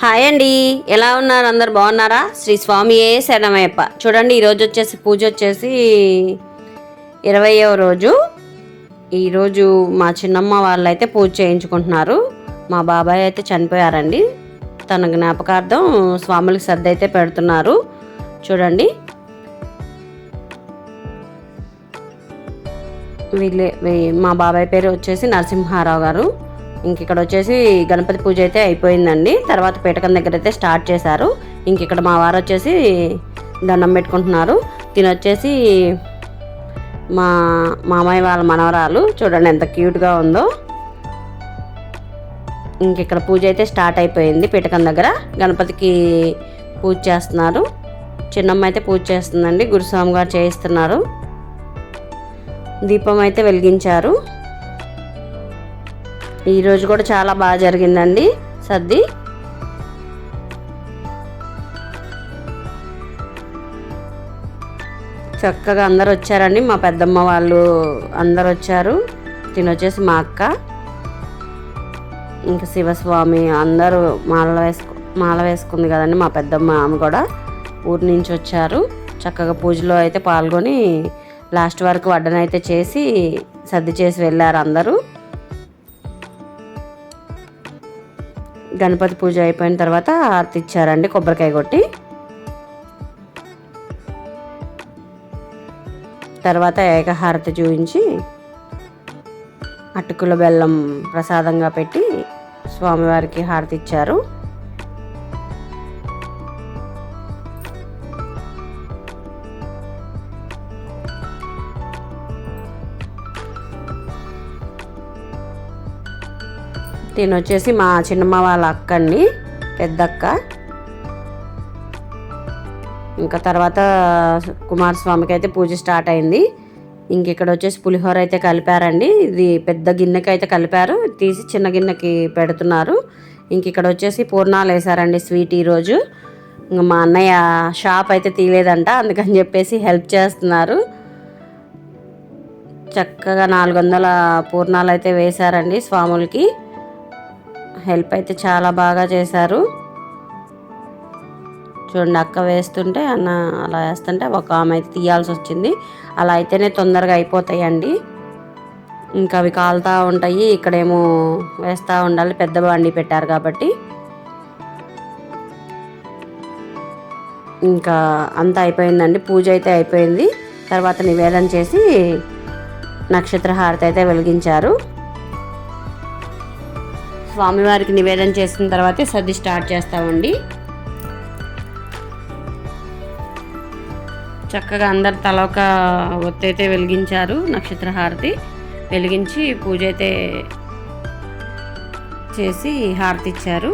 Hi అండి. ఎలా ఉన్నారు? అందరు బాగున్నారా? శ్రీ స్వామియే శరణమయ్యప్ప. చూడండి ఈరోజు వచ్చేసి పూజ వచ్చేసి ఇరవయవ రోజు. ఈరోజు మా చిన్నమ్మ వాళ్ళు అయితే పూజ చేయించుకుంటున్నారు. మా బాబాయ్ అయితే చనిపోయారండి. తన జ్ఞాపకార్థం స్వాములకి సర్ది అయితే పెడుతున్నారు. చూడండి. వీళ్ళే మా బాబాయ్ పేరు వచ్చేసి నరసింహారావు గారు. ఇంక ఇక్కడ వచ్చేసి గణపతి పూజ అయితే అయిపోయిందండి. తర్వాత పీటకం దగ్గర అయితే స్టార్ట్ చేశారు. ఇంక ఇక్కడ మా వారు వచ్చేసి దండం పెట్టుకుంటున్నారు. తినొచ్చేసి మా మామయ్య వాళ్ళ మనవరాలు చూడండి ఎంత క్యూట్గా ఉందో. ఇంక ఇక్కడ పూజ అయితే స్టార్ట్ అయిపోయింది. పీటకం దగ్గర గణపతికి పూజ చేస్తున్నారు. చిన్నమ్మ అయితే పూజ చేస్తుందండి. గురుస్వామి గారు చేయిస్తున్నారు. దీపం అయితే వెలిగించారు. ఈరోజు కూడా చాలా బాగా జరిగిందండి. సర్ది. చక్కగా అందరు వచ్చారండి. మా పెద్దమ్మ వాళ్ళు అందరు వచ్చారు. తినొచ్చేసి మా అక్క. ఇంకా శివస్వామి అందరూ మాల వేసుకు మాల వేసుకుంది కదండి మా పెద్దమ్మ ఆమె కూడా. ఊరి నుంచి వచ్చారు. చక్కగా పూజలో అయితే పాల్గొని లాస్ట్ వరకు వడ్డనైతే చేసి సర్ది చేసి వెళ్ళారు అందరూ. గణపతి పూజ అయిపోయిన తర్వాత హారతి ఇచ్చారండి కొబ్బరికాయ కొట్టి. తర్వాత ఏకహారతి చూపించి అటుకుల బెల్లం ప్రసాదంగా పెట్టి స్వామివారికి హారతి ఇచ్చారు. దీని వచ్చేసి మా చిన్నమ్మ వాళ్ళ అక్క అండి పెద్దక్క. ఇంకా తర్వాత కుమారస్వామికి అయితే పూజ స్టార్ట్ అయింది. ఇంక ఇక్కడ వచ్చేసి పులిహోర అయితే కలిపారండి. ఇది పెద్ద గిన్నెకి అయితే కలిపారు. తీసి చిన్న గిన్నెకి పెడుతున్నారు. ఇంక ఇక్కడ వచ్చేసి పూర్ణాలు వేసారండి స్వీట్ ఈరోజు ఇంక మా అన్నయ్య షాప్ అయితే తీయలేదంట అందుకని చెప్పేసి హెల్ప్ చేస్తున్నారు. చక్కగా నాలుగు వందల పూర్ణాలు అయితే వేశారండి స్వాములకి. హెల్ప్ అయితే చాలా బాగా చేశారు. చూడండి అక్క వేస్తుంటే అన్న అలా వేస్తుంటే ఒక ఆమె అయితే తీయాల్సి వచ్చింది. అలా అయితేనే తొందరగా అయిపోతాయండి. ఇంకా అవి కాలుతూ ఉంటాయి. ఇక్కడేమో వేస్తూ ఉండాలి. పెద్ద బండి పెట్టారు కాబట్టి. ఇంకా అంతా అయిపోయిందండి. పూజ అయితే అయిపోయింది. తర్వాత నివేదన చేసి నక్షత్ర హారతి అయితే వెలిగించారు. స్వామివారికి నివేదన చేసిన తర్వాతే సర్ది స్టార్ట్ చేస్తామండి. చక్కగా అందరు తల ఒక ఒత్తి అయితే వెలిగించారు నక్షత్ర హారతి వెలిగించి పూజ అయితే చేసి హారతి ఇచ్చారు.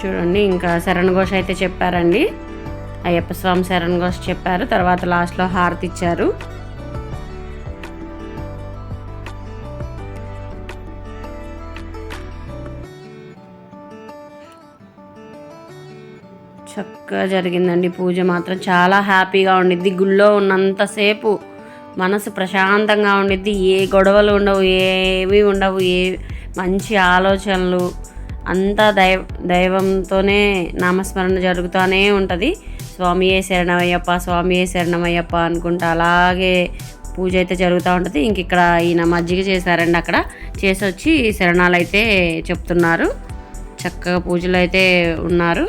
చూడండి ఇంకా శరణ్ ఘోష అయితే చెప్పారండి. అయ్యప్ప స్వామి శరణ్ ఘోష్ చెప్పారు. తర్వాత లాస్ట్లో హారతి ఇచ్చారు. చక్కగా జరిగిందండి. పూజ మాత్రం చాలా హ్యాపీగా ఉండిద్ది. గుళ్ళో ఉన్నంతసేపు మనసు ప్రశాంతంగా ఉండిద్ది. ఏ గొడవలు ఉండవు ఏవి ఉండవు ఏ మంచి ఆలోచనలు అంతా దైవ దైవంతోనే నామస్మరణ జరుగుతూనే ఉంటుంది. స్వామియే శరణమయ్యప్ప స్వామియే శరణమయ్యప్ప అనుకుంటా అలాగే పూజ అయితే జరుగుతూ ఉంటుంది. ఇంక ఇక్కడ ఈయన మజ్జిగ చేశారండి అక్కడ. చేసి వచ్చి శరణాలు అయితే చెప్తున్నారు. చక్కగా పూజలు అయితే ఉన్నారు.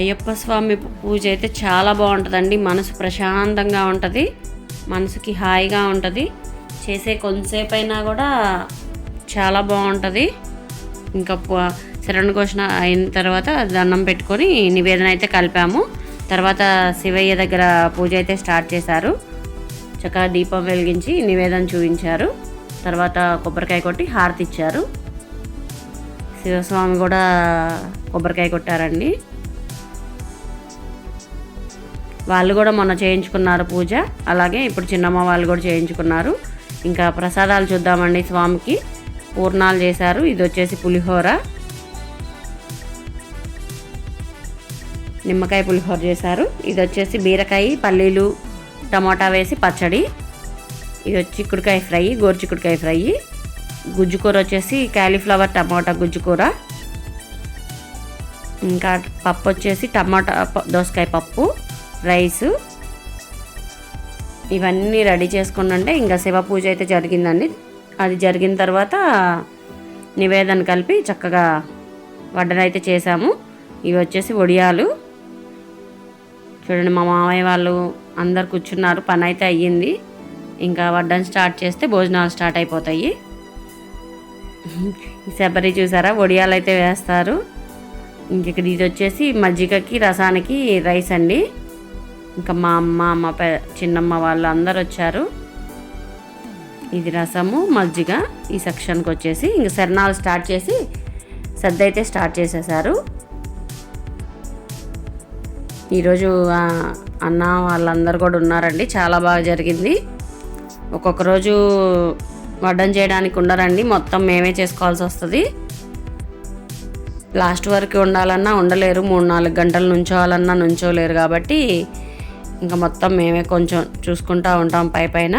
అయ్యప్ప స్వామి పూజ అయితే చాలా బాగుంటుందండి. మనసు ప్రశాంతంగా ఉంటుంది. మనసుకి హాయిగా ఉంటుంది. చేసే కొంతసేపు అయినా కూడా చాలా బాగుంటుంది. ఇంకా శరణ్ ఘోషణ అయిన తర్వాత దండం పెట్టుకొని నివేదన అయితే కలిపాము. తర్వాత శివయ్య దగ్గర పూజ అయితే స్టార్ట్ చేశారు. చక్కగా దీపం వెలిగించి నివేదన చూపించారు. తర్వాత కొబ్బరికాయ కొట్టి హారతి ఇచ్చారు. శివస్వామి కూడా కొబ్బరికాయ కొట్టారండి. వాళ్ళు కూడా మొన్న చేయించుకున్నారు పూజ. అలాగే ఇప్పుడు చిన్నమ్మ వాళ్ళు కూడా చేయించుకున్నారు. ఇంకా ప్రసాదాలు చూద్దామండి స్వామికి. పూర్ణాలు చేశారు. ఇది వచ్చేసి పులిహోర. నిమ్మకాయ పులిహోర చేశారు. ఇది వచ్చేసి బీరకాయ పల్లీలు టమాటా వేసి పచ్చడి. ఇది వచ్చి చిక్కుడుకాయ ఫ్రై గోరు చిక్కుడుకాయ ఫ్రై. గుజ్జు కూర వచ్చేసి క్యాలీఫ్లవర్ టమాటా గుజ్జు కూర ఇంకా పప్పు వచ్చేసి టమాటా దోసకాయ పప్పు రైసు. ఇవన్నీ రెడీ చేసుకున్నంటే ఇంకా శివ పూజ అయితే జరిగిందండి. అది జరిగిన తర్వాత నివేదన కలిపి చక్కగా వడ్డనైతే చేసాము చేశాము. ఇవి వచ్చేసి వడియాలు చూడండి మా మామయ్య వాళ్ళు అందరు కూర్చున్నారు. పని అయితే అయ్యింది. ఇంకా వడ్డన స్టార్ట్ చేస్తే భోజనాలు స్టార్ట్ అయిపోతాయి. శబరి చూసారా? వడియాలు అయితే వేస్తారు. ఇంక ఇక్కడ ఇది వచ్చేసి మజ్జిగకి రసానికి రైస్ అండి. ఇంకా మా అమ్మ మా పె చిన్నమ్మ వాళ్ళు అందరు వచ్చారు ఇది రసము మజ్జిగ ఈ సెక్షన్కి వచ్చేసి ఇంక సరణాలు స్టార్ట్ చేసి సద్ద అయితే స్టార్ట్ చేసేసారు. ఈరోజు అన్న వాళ్ళందరూ కూడా ఉన్నారండి. చాలా బాగా జరిగింది. ఒక్కొక్క రోజు వడ్డం చేయడానికి ఉండరండి. మొత్తం మేమే చేసుకోవాల్సి వస్తుంది. లాస్ట్ వరకు ఉండాలన్నా ఉండలేరు. మూడు నాలుగు గంటలు నుంచోవాలన్నా నుంచోలేరు కాబట్టి ఇంకా మొత్తం మేమే కొంచెం చూసుకుంటూ ఉంటాం పై పైన.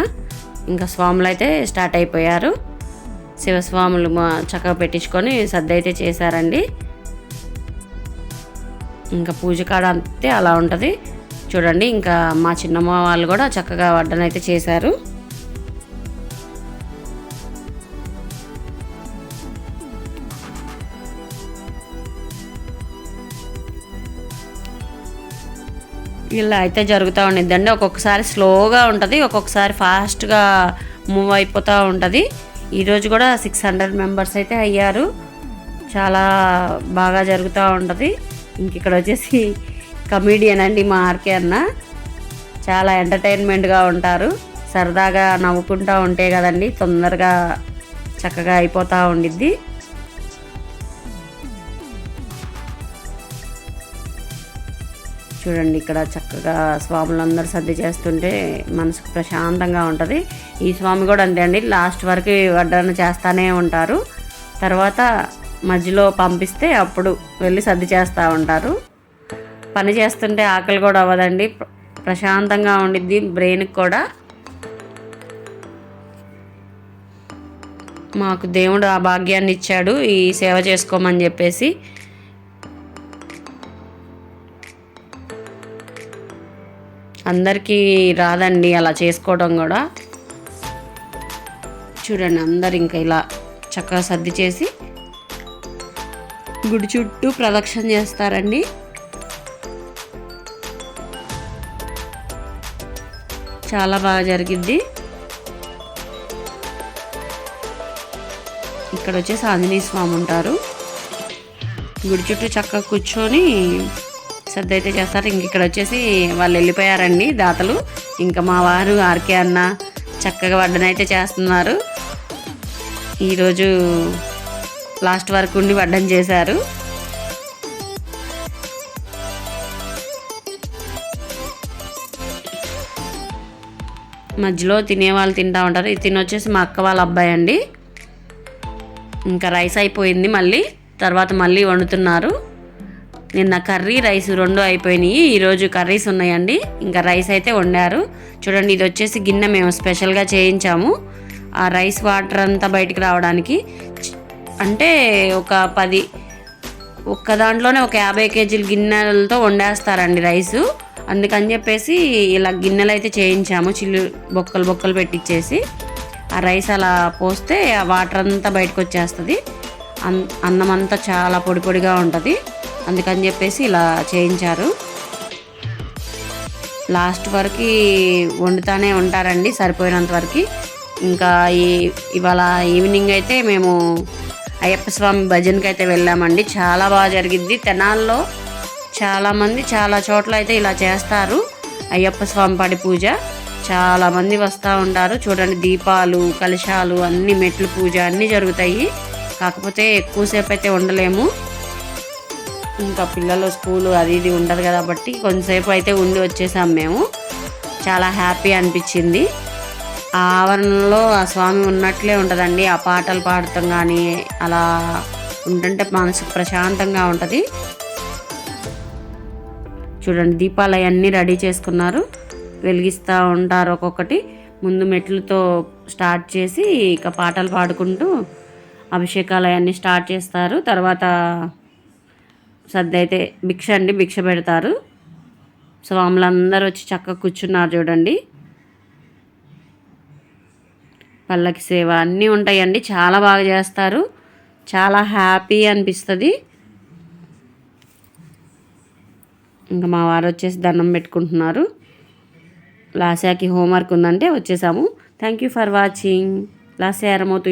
ఇంకా స్వాములు అయితే స్టార్ట్ అయిపోయారు. శివస్వాములు మా చక్కగా పెట్టించుకొని సర్ది అయితే చేశారండి. ఇంకా పూజ కాడ అంతే అలా ఉంటుంది. చూడండి ఇంకా మా చిన్నమ్మ వాళ్ళు కూడా చక్కగా వడ్డనైతే చేశారు. ఇలా అయితే జరుగుతూ ఉండిద్దండి. ఒక్కొక్కసారి స్లోగా ఉంటుంది ఒక్కొక్కసారి ఫాస్ట్గా మూవ్ అయిపోతూ ఉంటుంది. ఈరోజు కూడా సిక్స్ హండ్రెడ్ మెంబర్స్ అయితే అయ్యారు. చాలా బాగా జరుగుతూ ఉంటుంది. ఇంక ఇక్కడ వచ్చేసి కమీడియన్ అండి మా ఆర్కే అన్న. చాలా ఎంటర్టైన్మెంట్గా ఉంటారు. సరదాగా నవ్వుకుంటూ ఉంటే కదండి తొందరగా చక్కగా అయిపోతూ ఉండిద్ది. చూడండి ఇక్కడ చక్కగా స్వాములందరూ సర్ది చేస్తుంటే మనసుకు ప్రశాంతంగా ఉంటుంది. ఈ స్వామి కూడా అంతే అండి లాస్ట్ వరకు వడ్డన చేస్తానే ఉంటారు. తర్వాత మధ్యలో పంపిస్తే అప్పుడు వెళ్ళి సర్ది చేస్తూ ఉంటారు. పని చేస్తుంటే ఆకలి కూడా అవ్వదండి ప్రశాంతంగా ఉండిద్ది బ్రెయిన్కి కూడా. మాకు దేవుడు ఆ భాగ్యాన్ని ఇచ్చాడు ఈ సేవ చేసుకోమని చెప్పేసి. అందరికీ రాదండి అలా చేసుకోవడం కూడా. చూడండి అందరు ఇంకా ఇలా చక్కగా సర్ది చేసి గుడి చుట్టూ ప్రదక్షిణ చేస్తారండి. చాలా బాగా జరిగిద్ది. ఇక్కడ వచ్చేసి ఆంజనేయ స్వామి ఉంటారు. గుడి చుట్టూ చక్కగా కూర్చొని సర్ది అయితే చేస్తారు. ఇంక ఇక్కడ వచ్చేసి వాళ్ళు వెళ్ళిపోయారండి దాతలు. ఇంకా మా వారు ఆర్కే అన్న చక్కగా వడ్డనైతే చేస్తున్నారు. ఈరోజు లాస్ట్ వరకు ఉండి వడ్డం చేశారు. మధ్యలో తినేవాళ్ళు తింటా ఉంటారు. ఇది తినొచ్చేసి మా అక్క వాళ్ళ అబ్బాయి అండి. ఇంకా రైస్ అయిపోయింది మళ్ళీ. తర్వాత మళ్ళీ వండుతున్నారు. నిన్న కర్రీ రైస్ రెండు అయిపోయినాయి. ఈరోజు కర్రీస్ ఉన్నాయండి. ఇంకా రైస్ అయితే వండారు. చూడండి ఇది వచ్చేసి గిన్నె మేము స్పెషల్గా చేయించాము. ఆ రైస్ వాటర్ అంతా బయటికి రావడానికి. అంటే ఒక పది ఒక్క దాంట్లోనే ఒక యాభై కేజీల గిన్నెలతో వండేస్తారండి రైసు. అందుకని చెప్పేసి ఇలా గిన్నెలు అయితే చేయించాము చిల్లు బొక్కలు బొక్కలు పెట్టించేసి ఆ రైస్ అలా పోస్తే ఆ వాటర్ అంతా బయటకు వచ్చేస్తుంది అన్ అన్నం అంతా చాలా పొడి పొడిగా ఉంటుంది. అందుకని చెప్పేసి ఇలా చేయించారు. లాస్ట్ వరకు వండుతానే ఉంటారండి సరిపోయినంత వరకు. ఇంకా ఈ ఇవాళ ఈవినింగ్ అయితే మేము అయ్యప్ప స్వామి భజనకి అయితే వెళ్ళామండి. చాలా బాగా జరిగిద్ది. తెనాల్లో చాలామంది చాలా చోట్ల అయితే ఇలా చేస్తారు. అయ్యప్ప స్వామి పడి పూజ. చాలామంది వస్తూ ఉంటారు. చూడండి దీపాలు కలశాలు అన్ని మెట్లు పూజ అన్నీ జరుగుతాయి. కాకపోతే ఎక్కువసేపు అయితే ఉండలేము. ఇంకా పిల్లలు స్కూలు అది ఇది ఉండదు కాబట్టి కొంతసేపు అయితే ఉండి వచ్చేసాం మేము. చాలా హ్యాపీ అనిపించింది. ఆ ఆవరణలో ఆ స్వామి ఉన్నట్లే ఉంటుందండి. ఆ పాటలు పాడటం కానీ అలా ఉంటుంటే మనసు ప్రశాంతంగా ఉంటుంది. చూడండి దీపాలు అవన్నీ రెడీ చేసుకున్నారు. వెలిగిస్తూ ఉంటారు ఒక్కొక్కటి. ముందు మెట్లతో స్టార్ట్ చేసి ఇక పాటలు పాడుకుంటూ అభిషేకాలు అవన్నీ స్టార్ట్ చేస్తారు. తర్వాత సర్ది అయితే భిక్ష అండి భిక్ష పెడతారు. స్వాములందరూ వచ్చి చక్కగా కూర్చున్నారు చూడండి. పల్లకి సేవ అన్నీ ఉంటాయండి చాలా బాగా చేస్తారు. చాలా హ్యాపీ అనిపిస్తుంది. ఇంకా మా వారు వచ్చేసి దండం పెట్టుకుంటున్నారు. లాస్యాకి హోంవర్క్ ఉందంటే వచ్చేసాము. Thank you for watching Lasya అరమవుతూ